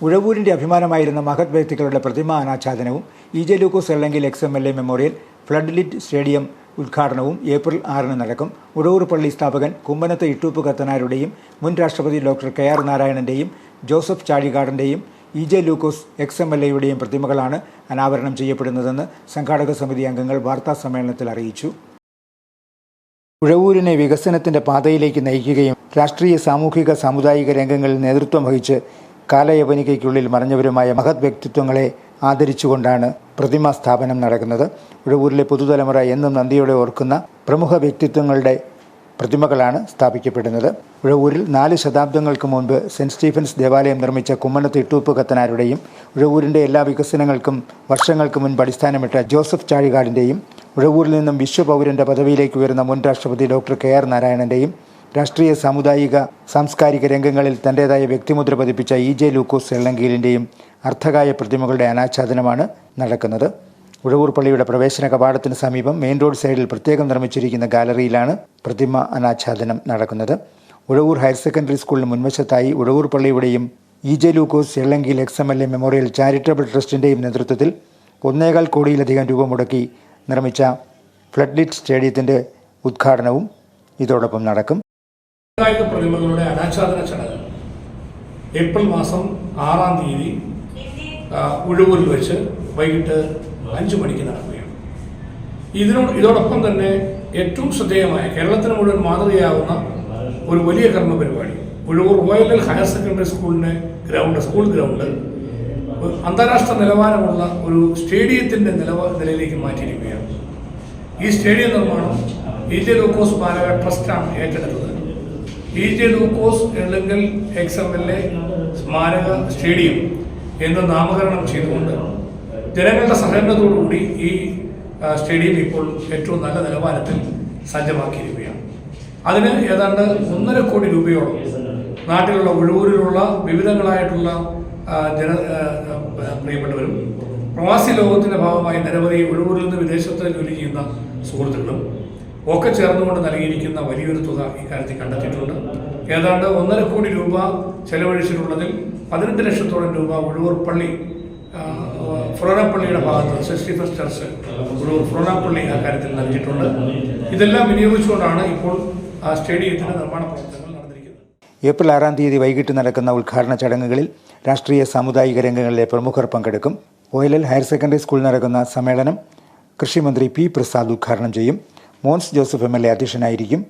ഉഴവൂരിന്റെ അഭിമാനമായിരുന്ന മഹത് വ്യക്തികളുടെ പ്രതിമാ അനാച്ഛാദനവും E J Lukose അല്ലെങ്കിൽ ex M L A memorial flood lit stadium ഉദ്ഘാടനവും ഏപ്രിൽ ആറിന് നടക്കും. ഉഴവൂർ പള്ളി സ്ഥാപകൻ കുമ്മനത്ത് ഇട്ടൂപ്പ് കത്തനാരുടെയും മുൻ രാഷ്ട്രപതി ഡോക്ടർ കെ ആർ നാരായണന്റെയും Joseph ചാഴികാടന്റെയും E J Lukose ex M L എയുടെയും പ്രതിമകളാണ് അനാവരണം ചെയ്യപ്പെടുന്നതെന്ന് സംഘാടക സമിതി അംഗങ്ങൾ വാർത്താ സമ്മേളനത്തിൽ അറിയിച്ചു. ഉഴവൂരിനെ വികസനത്തിന്റെ പാതയിലേക്ക് നയിക്കുകയും രാഷ്ട്രീയ സാമൂഹിക സാമുദായിക രംഗങ്ങളിൽ നേതൃത്വം വഹിച്ച് കാലയവനികയ്ക്കുള്ളിൽ മറഞ്ഞവരുമായ മഹത് വ്യക്തിത്വങ്ങളെ ആദരിച്ചുകൊണ്ടാണ് പ്രതിമാ സ്ഥാപനം നടക്കുന്നത്. ഉഴവൂരിലെ പുതുതലമുറ എന്നും നന്ദിയോടെ ഓർക്കുന്ന പ്രമുഖ വ്യക്തിത്വങ്ങളുടെ പ്രതിമകളാണ് സ്ഥാപിക്കപ്പെടുന്നത്. ഉഴവൂരിൽ നാല് ശതാബ്ദങ്ങൾക്ക് മുൻപ് സെന്റ് സ്റ്റീഫൻസ് ദേവാലയം നിർമ്മിച്ച കുമ്മനത്ത് ഇട്ടൂപ്പ് കത്തനാരുടെയും ഉഴവൂരിന്റെ എല്ലാ വികസനങ്ങൾക്കും വർഷങ്ങൾക്ക് മുൻപ് അടിസ്ഥാനമിട്ട ജോസഫ് ചാഴികാടിന്റെയും ഉഴവൂരിൽ നിന്നും വിശ്വപൗരന്റെ പദവിയിലേക്ക് ഉയർന്ന മുൻ രാഷ്ട്രപതി ഡോക്ടർ കെ ആർ നാരായണന്റെയും രാഷ്ട്രീയ സാമുദായിക സാംസ്കാരിക രംഗങ്ങളിൽ തന്റേതായ വ്യക്തിമുദ്ര പതിപ്പിച്ച ഇ ജെ ലൂക്കോസ് എള്ളങ്കീലിന്റെയും അർത്ഥകായ പ്രതിമകളുടെ അനാച്ഛാദനമാണ് നടക്കുന്നത്. ഉഴവൂർ പള്ളിയുടെ പ്രവേശന കവാടത്തിന് സമീപം മെയിൻ റോഡ് സൈഡിൽ പ്രത്യേകം നിർമ്മിച്ചിരിക്കുന്ന ഗാലറിയിലാണ് പ്രതിമ അനാച്ഛാദനം നടക്കുന്നത്. ഉഴവൂർ ഹയർ സെക്കൻഡറി സ്കൂളിന് മുൻവശത്തായി ഉഴവൂർ പള്ളിയുടെയും E J Lukose എള്ളങ്കിൽ ex M L A memorial charitable ട്രസ്റ്റിന്റെയും നേതൃത്വത്തിൽ ഒന്നേകാൽ കോടിയിലധികം രൂപ മുടക്കി നിർമ്മിച്ച ഫ്ലഡ്ലിറ്റ് സ്റ്റേഡിയത്തിന്റെ ഉദ്ഘാടനവും ഇതോടൊപ്പം നടക്കും. കായിക പ്രതിമകളുടെ അനാച്ഛാദന ചടങ്ങ്. ഏപ്രിൽ മാസം ആറാം തീയതി ഉഴുവൂരിൽ വെച്ച് വൈകിട്ട് അഞ്ചു മണിക്ക് നടക്കുകയാണ്. ഇതിനോട് ഇതോടൊപ്പം തന്നെ ഏറ്റവും ശ്രദ്ധേയമായ കേരളത്തിന് മുഴുവൻ മാതൃകയാവുന്ന ഒരു വലിയ കർമ്മ പരിപാടി. ഉഴവൂർ റോയൽ ഹയർ സെക്കൻഡറി സ്കൂളിന്റെ ഗ്രൗണ്ട് സ്കൂൾ ഗ്രൗണ്ട് അന്താരാഷ്ട്ര നിലവാരമുള്ള ഒരു സ്റ്റേഡിയത്തിന്റെ നിലവാ നിലയിലേക്ക് മാറ്റിയിരിക്കുകയാണ്. ഈ സ്റ്റേഡിയം നിർമ്മാണം ഇന്ത്യ ലോക്കോസ് സ്മാരക ട്രസ്റ്റാണ് ഏറ്റെടുത്തത്. E J Lukose Ellankil ex M L A സ്മാരക സ്റ്റേഡിയം എന്ന് നാമകരണം ചെയ്തുകൊണ്ട് ജനങ്ങളുടെ സഹകരണത്തോടുകൂടി ഈ സ്റ്റേഡിയം ഇപ്പോൾ ഏറ്റവും നല്ല നിലവാരത്തിൽ സജ്ജമാക്കിയിരിക്കുകയാണ്. അതിന് ഏതാണ്ട് ഒന്നര കോടി രൂപയോളം നാട്ടിലുള്ള ഉഴവൂരിലുള്ള വിവിധങ്ങളായിട്ടുള്ള ജന പ്രിയപ്പെട്ടവരും പ്രവാസി ലോകത്തിന്റെ ഭാഗമായി നിരവധി ഒഴിവൂരിൽ നിന്ന് വിദേശത്ത് ജോലി ചെയ്യുന്ന സുഹൃത്തുക്കളും ഒക്കെ ചേർന്നുകൊണ്ട് നൽകിയിരിക്കുന്ന വലിയൊരു തുക ഇക്കാര്യത്തിൽ കണ്ടെത്തിയിട്ടുണ്ട്. ഏതാണ്ട് ഒന്നര കോടി രൂപ ചെലവഴിച്ചിട്ടുള്ളതിൽ പതിനെട്ട് ലക്ഷത്തോളം രൂപ ഉഴുവർ പള്ളി ആ, ഫൊറോനാപ്പള്ളിയുടെ ഭാഗത്ത് സെന്റ് ഫസ്റ്റ് ചർച്ച് ഒഴിവൂർ ഫൊറോനാപ്പള്ളി ആ കാര്യത്തിൽ നൽകിയിട്ടുണ്ട്. ഇതെല്ലാം വിനിയോഗിച്ചുകൊണ്ടാണ് ഇപ്പോൾ ആ സ്റ്റേഡിയത്തിന്റെ നിർമ്മാണ പ്രവർത്തനങ്ങൾ ഏപ്രിൽ ആറാം തീയതി വൈകിട്ട് നടക്കുന്ന ഉദ്ഘാടന ചടങ്ങുകളിൽ രാഷ്ട്രീയ സാമുദായിക രംഗങ്ങളിലെ പ്രമുഖർ പങ്കെടുക്കും. ഓയിലൽ ഹയർ സെക്കൻഡറി സ്കൂളിൽ നടക്കുന്ന സമ്മേളനം കൃഷിമന്ത്രി പി പ്രസാദ് ഉദ്ഘാടനം ചെയ്യും. Mons Joseph M L A അധ്യക്ഷനായിരിക്കും.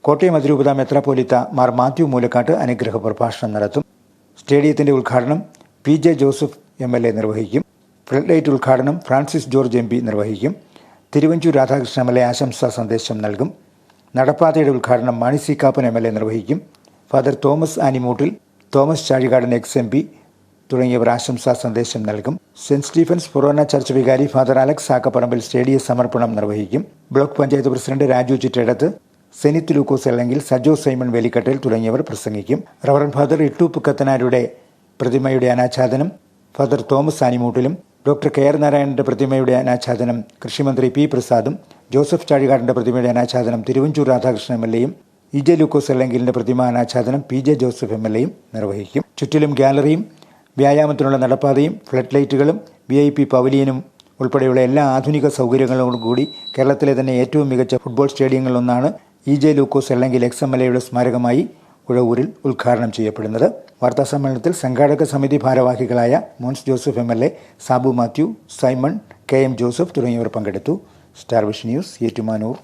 കോട്ടയം അതിരൂപത മെത്രാപോലിത്ത മാർ മാത്യു മൂലക്കാട്ട് അനുഗ്രഹ പ്രഭാഷണം നടത്തും. സ്റ്റേഡിയത്തിന്റെ ഉദ്ഘാടനം P J Joseph M L A നിർവഹിക്കും. ഫ്ലഡ് ലൈറ്റ് ഉദ്ഘാടനം ഫ്രാൻസിസ് ജോർജ് എം പി നിർവഹിക്കും. Thiruvanchoor Radhakrishnan M L A ആശംസാ സന്ദേശം നൽകും. നടപ്പാതയുടെ ഉദ്ഘാടനം Mani C Kappan M L A നിർവഹിക്കും. Father Thomas Animoottil Thomas Chazhikadan ex M P തുടങ്ങിയവർ ആശംസാ സന്ദേശം നൽകും. സെന്റ് സ്റ്റീഫൻസ് ഫൊറോന ചർച്ച് വികാരി ഫാദർ അലക്സ് ആക്കപ്പറമ്പിൽ സ്റ്റേഡിയ സമർപ്പണം നിർവഹിക്കും. ബ്ലോക്ക് പഞ്ചായത്ത് പ്രസിഡന്റ് രാജു ചിറ്റേടത്ത് സെനിത്ത് ലൂക്കോസ് അല്ലെങ്കിൽ സജോ സൈമൺ വേലിക്കട്ടേൽ തുടങ്ങിയവർ പ്രസംഗിക്കും. റവറൻ ഫാദർ ഇട്ടൂപ്പ് കത്തനാരുടെ പ്രതിമയുടെ അനാച്ഛാദനം ഫാദർ തോമസ് ആനിമൂട്ടിലും ഡോക്ടർ കെ ആർ നാരായണന്റെ പ്രതിമയുടെ അനാച്ഛാദനം കൃഷിമന്ത്രി പി പ്രസാദും ജോസഫ് ചാഴികാടിന്റെ പ്രതിമയുടെ അനാച്ഛാദനം തിരുവഞ്ചൂർ രാധാകൃഷ്ണൻ എം എൽ എയും ഇ ജെ ലൂക്കോസ് അല്ലെങ്കിലിന്റെ പ്രതിമ അനാച്ഛാദനം P J Joseph M L എയും നിർവഹിക്കും. ചുറ്റിലും ഗാലറിയും വ്യായാമത്തിനുള്ള നടപ്പാതയും ഫ്ലഡ് ലൈറ്റുകളും വി ഐ പി പവലിയനും ഉൾപ്പെടെയുള്ള എല്ലാ ആധുനിക സൗകര്യങ്ങളോടും കൂടി കേരളത്തിലെ തന്നെ ഏറ്റവും മികച്ച ഫുട്ബോൾ സ്റ്റേഡിയങ്ങളിലൊന്നാണ് ഇ ജെ ലൂക്കോസ് അല്ലെങ്കിൽ എക്സ് എം എയുടെ സ്മാരകമായി ഉഴവൂരിൽ ഉദ്ഘാടനം ചെയ്യപ്പെടുന്നത്. വാർത്താ സമ്മേളനത്തിൽ സംഘാടക സമിതി ഭാരവാഹികളായ Mons Joseph M L A Sabu Mathew Simon K M Joseph തുടങ്ങിയവർ പങ്കെടുത്തു. സ്റ്റാർവിഷ് ന്യൂസ് ഏറ്റുമാനൂർ.